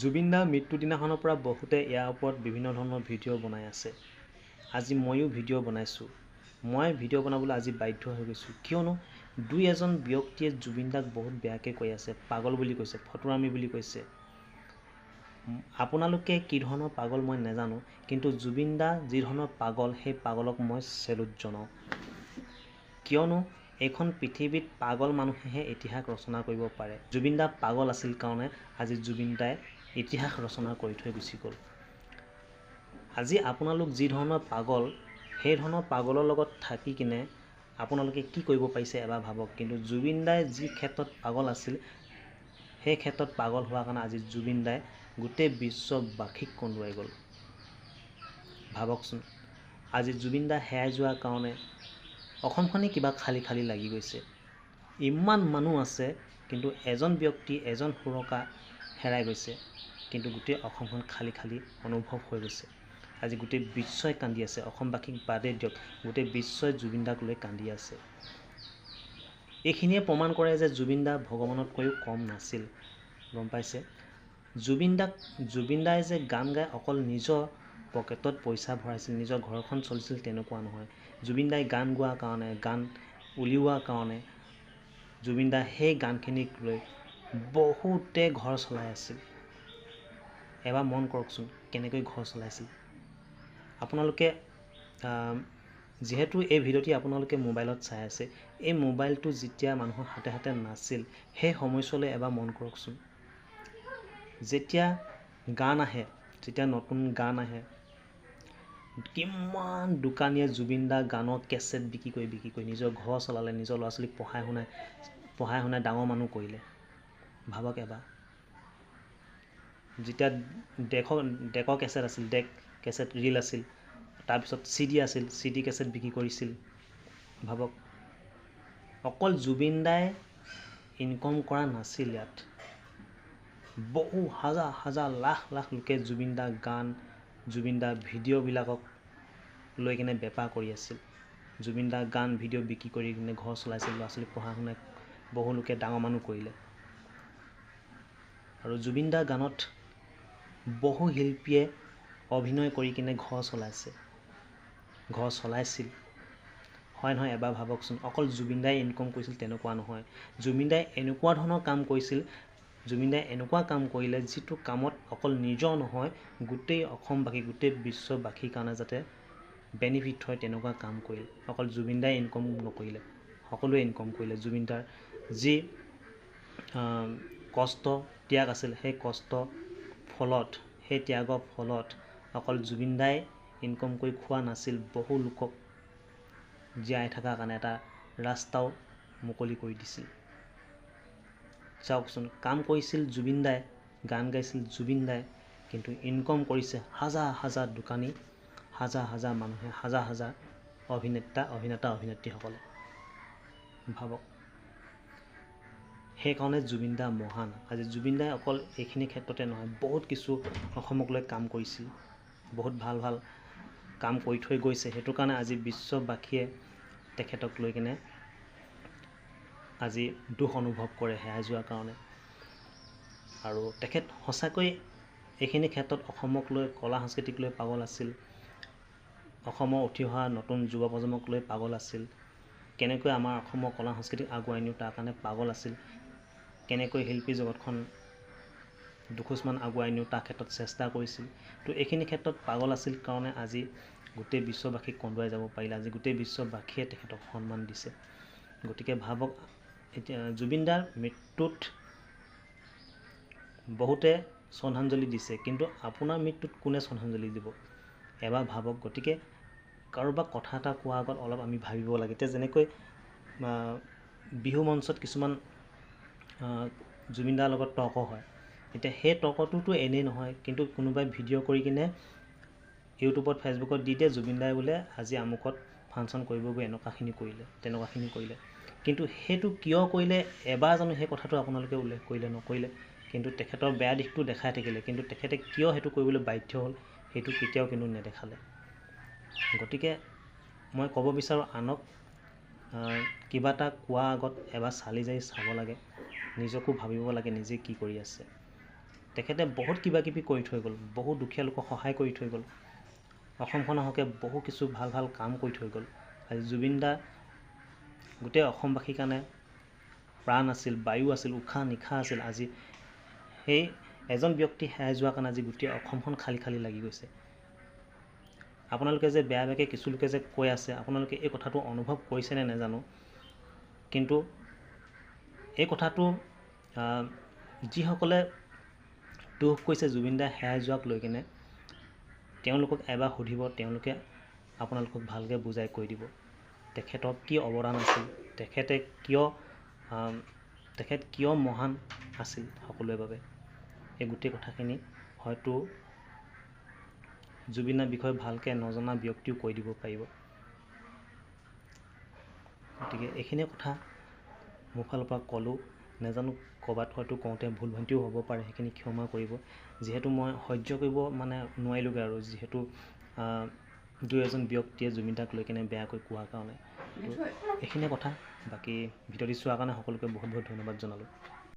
জুবিন দাৰ মৃত্যুৰ দিনাখনৰ পৰা বহুতে ইয়াৰ ওপৰত বিভিন্ন ধৰণৰ ভিডিঅ' বনাই আছে। আজি ময়ো ভিডিঅ' বনাইছোঁ। মই ভিডিঅ' বনাবলৈ আজি বাধ্য হৈ গৈছোঁ। কিয়নো দুই এজন ব্যক্তিয়ে জুবিন দাক বহুত বেয়াকৈ কৈ আছে পাগল বুলি কৈছে ফটুৱামি বুলি কৈছে। আপোনালোকে কি ধৰণৰ পাগল মই নাজানো কিন্তু জুবিন দা যি ধৰণৰ পাগল সেই পাগলক মই চেলুট জনাওঁ। কিয়নো এইখন পৃথিৱীত পাগল মানুহেহে ইতিহাস ৰচনা কৰিব পাৰে। জুবিন দা পাগল আছিল কাৰণে আজি জুবিন দাই ইতিহাস ৰচনা কৰি থৈ গুচি গ'ল। আজি আপোনালোক যি ধৰণৰ পাগল সেই ধৰণৰ পাগলৰ লগত থাকি কিনে আপোনালোকে কি কৰিব পাৰিছে এবাৰ ভাবক। কিন্তু জুবিন দাই যি ক্ষেত্ৰত পাগল আছিল সেই ক্ষেত্ৰত পাগল হোৱাৰ কাৰণে আজি জুবিন দাই গোটেই বিশ্ববাসীক কন্দুৱাই গ'ল। ভাবকচোন আজি জুবিন দা হেৰাই যোৱাৰ কাৰণে অসমখনেই কিবা খালী খালী লাগি গৈছে। ইমান মানুহ আছে কিন্তু এজন ব্যক্তি এজন সুৰকা হেৰাই গৈছে কিন্তু গোটেই অসমখন খালী খালী অনুভৱ হৈ গৈছে। আজি গোটেই বিশ্বই কান্দি আছে অসমবাসীক বাদেই দিয়ক গোটেই বিশ্বই জুবিন দাক লৈ কান্দি আছে। এইখিনিয়ে প্ৰমাণ কৰে যে জুবিন দা ভগৱানতকৈও কম নাছিল। গম পাইছে? জুবিন দাক জুবিন দাই যে গান গাই অকল নিজৰ পকেটত পইচা ভৰাইছিল নিজৰ ঘৰখন চলিছিল তেনেকুৱা নহয়। জুবিন দাই গান গোৱাৰ কাৰণে গান উলিওৱাৰ কাৰণে জুবিন দা সেই গানখিনিক লৈ বহুতে ঘৰ চলাই আছিল। এবাৰ মন কৰকচোন কেনেকৈ ঘৰ চলাইছিল। আপোনালোকে যিহেতু এই ভিডিঅ'টি আপোনালোকে মোবাইলত চাই আছে এই মোবাইলটো যেতিয়া মানুহৰ হাতে হাতে নাছিল সেই সময়ছোৱালৈ এবাৰ মন কৰকচোন। যেতিয়া গান আহে যেতিয়া নতুন গান আহে কিমান দোকানীয়ে জুবিন দাৰ গানৰ কেছেট বিক্ৰী কৰি বিক্ৰী কৰি নিজৰ ঘৰ চলালে নিজৰ ল'ৰা ছোৱালীক পঢ়াই শুনাই পঢ়াই শুনাই ডাঙৰ মানুহ কৰিলে। ভাবক এবাৰ যেতিয়া ডেকৰ ডেকৰ কেছেট আছিল ডেক কেছেট ৰীল আছিল তাৰপিছত চি ডি আছিল চি ডি কেছেট বিক্ৰী কৰিছিল ভাবক। অকল জুবিন দাই ইনকম কৰা নাছিল ইয়াত। বহু হাজাৰ হাজাৰ লাখ লাখ লোকে জুবিন দাৰ গান জুবিন দাৰ ভিডিঅ'বিলাকক লৈ কিনে বেপাৰ কৰি আছিল। জুবিন দাৰ গান ভিডিঅ' বিক্ৰী কৰি কিনে ঘৰ চলাইছিল ল'ৰা ছোৱালীক পঢ়া শুনাই বহু লোকে ডাঙৰ মানুহ কৰিলে। আৰু জুবিন দাৰ গানত বহু শিল্পীয়ে অভিনয় কৰি কিনে ঘৰ চলাইছে। ঘৰ চলাইছিল। হয় নহয় এবাৰ ভাবকচোন অকল জুবিন দাই ইনকম কৰিছিল তেনেকুৱা নহয়। জুবিন দাই এনেকুৱা ধৰণৰ কাম কৰিছিল জুবিন দাই এনেকুৱা কাম কৰিলে যিটো কামত অকল নিজৰ নহয় গোটেই অসমবাসী গোটেই বিশ্ববাসীৰ কাৰণে যাতে বেনিফিট হয় তেনেকুৱা কাম কৰিল। অকল জুবিন দাই ইনকম নকৰিলে সকলোৱে ইনকম কৰিলে। জুবিন দাৰ যি কষ্ট ত্যাগ আছিল সেই কষ্ট ফলত সেই ত্যাগৰ ফলত অকল জুবিন দাই ইনকম কৰি খোৱা নাছিল বহু লোকক জীয়াই থকাৰ কাৰণে এটা ৰাস্তাও মুকলি কৰি দিছিল। চাওকচোন কাম কৰিছিল জুবিন দাই গান গাইছিল জুবিন দাই কিন্তু ইনকম কৰিছে হাজাৰ হাজাৰ দোকানী হাজাৰ হাজাৰ মানুহে হাজাৰ হাজাৰ অভিনেতা অভিনেতা অভিনেত্ৰীসকলে। ভাবক। সেইকাৰণে জুবিন দা মহান। আজি জুবিন দাই অকল এইখিনি ক্ষেত্ৰতে নহয় বহুত কিছু অসমক লৈ কাম কৰিছিল। বহুত ভাল ভাল কাম কৰি থৈ গৈছে। সেইটো কাৰণে আজি বিশ্ববাসীয়ে তেখেতক লৈ কিনে আজি দুখ অনুভৱ কৰে হেৰাই যোৱাৰ কাৰণে। আৰু তেখেত সঁচাকৈ এইখিনি ক্ষেত্ৰত অসমক লৈ কলা সংস্কৃতিক লৈ পাগল আছিল। অসমৰ উঠি অহা নতুন যুৱ প্ৰজন্মক লৈ পাগল আছিল। কেনেকৈ আমাৰ অসমৰ কলা সংস্কৃতিক আগুৱাই নিওঁ তাৰ কাৰণে পাগল আছিল। কেনেকৈ শিল্পী জগতখন দুখোজমান আগুৱাই নিওঁ তাৰ ক্ষেত্ৰত চেষ্টা কৰিছিল। তো এইখিনি ক্ষেত্ৰত পাগল আছিল কাৰণে আজি গোটেই বিশ্ববাসীক কন্দুৱাই যাব পাৰিলে আজি গোটেই বিশ্ববাসীয়ে তেখেতক সন্মান দিছে। গতিকে ভাবক এতিয়া জুবিন দাৰ মৃত্যুত বহুতে শ্ৰদ্ধাঞ্জলি দিছে কিন্তু আপোনাৰ মৃত্যুত কোনে শ্ৰদ্ধাঞ্জলি দিব? এবাৰ ভাবক গতিকে কাৰোবাক কথা এটা কোৱাৰ আগত অলপ আমি ভাবিব লাগে। এতিয়া যেনেকৈ বিহু মঞ্চত কিছুমান জুবিন দাৰ লগত তৰ্ক হয়। এতিয়া সেই তৰ্কটোতো এনেই নহয় কিন্তু কোনোবাই ভিডিঅ' কৰি কিনে ইউটিউবত ফেচবুকত দি দিয়ে জুবিন দাই বোলে আজি আমুকত ফাংচন কৰিব গৈ এনেকুৱাখিনি কৰিলে তেনেকুৱাখিনি কৰিলে। কিন্তু সেইটো কিয় কৰিলে এবাৰ জানো সেই কথাটো আপোনালোকে উল্লেখ কৰিলে নকৰিলে। কিন্তু তেখেতৰ বেয়া দিশটো দেখাই থাকিলে। কিন্তু তেখেতে কিয় সেইটো কৰিবলৈ বাধ্য হ'ল সেইটো কেতিয়াও কিন্তু নেদেখালে। গতিকে মই ক'ব বিচাৰোঁ আনক কিবা এটা কোৱাৰ আগত এবাৰ চালি জাৰি চাব লাগে। নিজকো ভাবিব লাগে নিজে কি কৰি আছে। তেখেতে বহুত কিবা কিবি কৰি থৈ গ'ল বহু দুখীয়া লোকক সহায় কৰি থৈ গ'ল। অসমখনৰ হকে বহু কিছু ভাল ভাল কাম কৰি থৈ গ'ল। আজি জুবিন দা গোটেই অসমবাসীৰ কাৰণে প্ৰাণ আছিল বায়ু আছিল উশাহ নিশাহ আছিল। আজি সেই এজন ব্যক্তি হেৰাই যোৱাৰ কাৰণে আজি গোটেই অসমখন খালী খালী লাগি গৈছে। আপোনালোকে যে বেয়া বেয়াকৈ কিছু লোকে যে কৈ আছে আপোনালোকে এই কথাটো অনুভৱ কৰিছেনে নাজানো। কিন্তু এই কথাটো যিসকলে দুখ কৰিছে জুবিন দা হেৰাই যোৱাক লৈ কিনে তেওঁলোকক এবাৰ সুধিব তেওঁলোকে আপোনালোকক ভালকৈ বুজাই কৈ দিব তেখেতৰ কি অৱদান আছিল তেখেতে কিয় তেখেত কিয় মহান আছিল সকলোৰে বাবে। এই গোটেই কথাখিনি হয়তো জুবিনৰ বিষয়ে ভালকৈ নজনা ব্যক্তিও কৈ দিব পাৰিব। গতিকে এইখিনিয়ে কথা। মোৰ ফালৰ পৰা ক'লোঁ নাজানো ক'ৰবাত হয়তো কওঁতে ভুল ভ্ৰান্তিও হ'ব পাৰে সেইখিনি ক্ষমা কৰিব। যিহেতু মই সহ্য কৰিব মানে নোৱাৰিলোঁগৈ আৰু যিহেতু দুই এজন ব্যক্তিয়ে জুবিন দাক লৈ কিনে বেয়াকৈ কোৱাৰ কাৰণে। এইখিনিয়ে কথা। বাকী ভিডিঅ'টি চোৱাৰ কাৰণে সকলোকে বহুত বহুত ধন্যবাদ জনালোঁ।